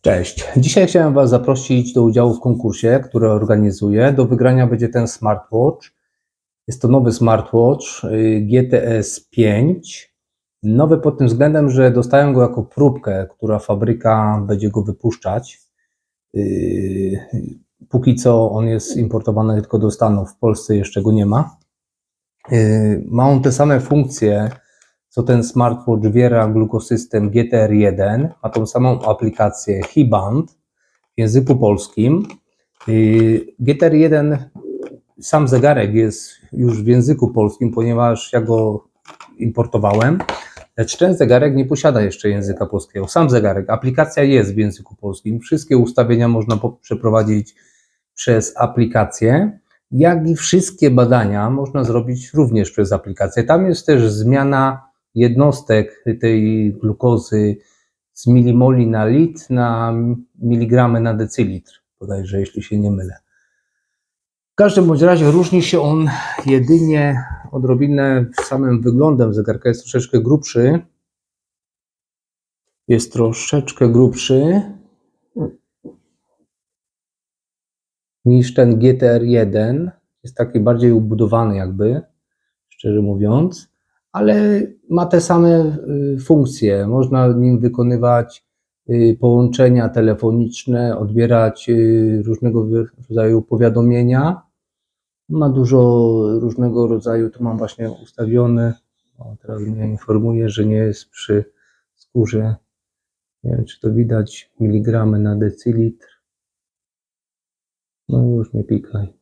Cześć. Dzisiaj chciałem Was zaprosić do udziału w konkursie, który organizuję. Do wygrania będzie ten smartwatch. Jest to nowy smartwatch y, GTS 5. Nowy pod tym względem, że dostaję go jako próbkę, która fabryka będzie go wypuszczać. Y, Póki co on jest importowany tylko do Stanów, w Polsce jeszcze go nie ma. Y, Ma on te same funkcje, co ten smartwatch Viera Glucosystem GTR1. Ma tą samą aplikację HiBand w języku polskim. Yy, GTR1, sam zegarek jest już w języku polskim, ponieważ ja go importowałem. Lecz ten zegarek nie posiada jeszcze języka polskiego. Sam zegarek, aplikacja jest w języku polskim. Wszystkie ustawienia można przeprowadzić przez aplikację jak i wszystkie badania można zrobić również przez aplikację. Tam jest też zmiana jednostek tej glukozy z milimoli na litr na miligramy na decylitr, bodajże, jeśli się nie mylę. W każdym bądź razie różni się on jedynie odrobinę samym wyglądem zegarka. Jest troszeczkę grubszy. Jest troszeczkę grubszy niż ten GTR1. Jest taki bardziej ubudowany jakby, szczerze mówiąc, ale ma te same y, funkcje. Można nim wykonywać y, połączenia telefoniczne, odbierać y, różnego rodzaju powiadomienia. Ma dużo różnego rodzaju, tu mam właśnie ustawiony, o, teraz mnie informuje, że nie jest przy skórze, nie wiem czy to widać, miligramy na decylitr. No już nie pikaj.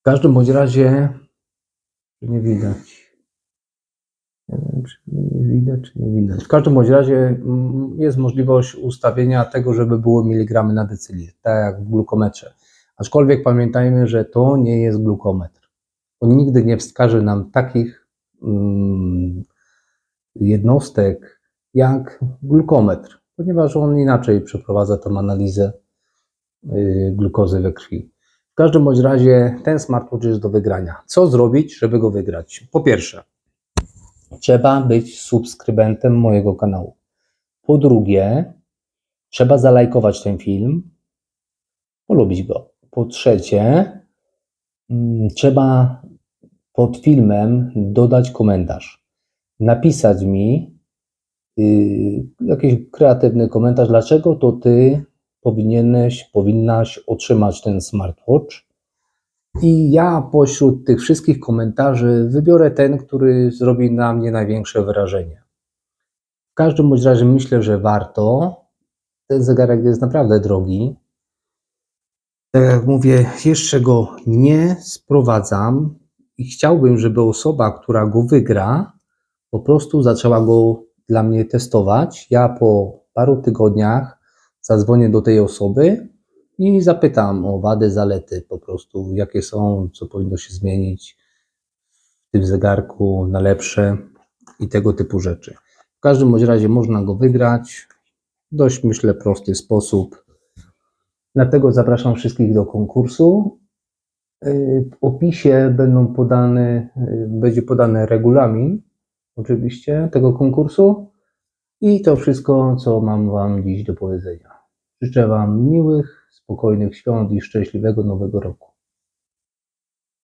W każdym bądź razie nie widać. Nie wiem, czy widać, czy nie widać. W każdym bądź razie mm, jest możliwość ustawienia tego, żeby było miligramy na decylitr, tak jak w glukometrze. Aczkolwiek pamiętajmy, że to nie jest glukometr. On nigdy nie wskaże nam takich mm, jednostek jak glukometr, ponieważ on inaczej przeprowadza tą analizę y, glukozy we krwi. W każdym bądź razie ten smartwatch jest do wygrania. Co zrobić, żeby go wygrać? Po pierwsze, trzeba być subskrybentem mojego kanału. Po drugie, trzeba zalajkować ten film, polubić go. Po trzecie, mm, trzeba pod filmem dodać komentarz. Napisać mi y, jakiś kreatywny komentarz, dlaczego to ty powinieneś, powinnaś otrzymać ten smartwatch. I ja pośród tych wszystkich komentarzy wybiorę ten, który zrobi na mnie największe wrażenie. W każdym bądź razie myślę, że warto. Ten zegarek jest naprawdę drogi. Tak jak mówię, jeszcze go nie sprowadzam i chciałbym, żeby osoba, która go wygra, po prostu zaczęła go dla mnie testować. Ja po paru tygodniach zadzwonię do tej osoby i zapytam o wady, zalety po prostu, jakie są, co powinno się zmienić w tym zegarku na lepsze i tego typu rzeczy. W każdym bądź razie można go wygrać dość, myślę, prosty sposób. Dlatego zapraszam wszystkich do konkursu. W opisie będą podane, będzie podany regulamin, oczywiście, tego konkursu i to wszystko, co mam Wam dziś do powiedzenia. Życzę Wam miłych, spokojnych świąt i szczęśliwego nowego roku.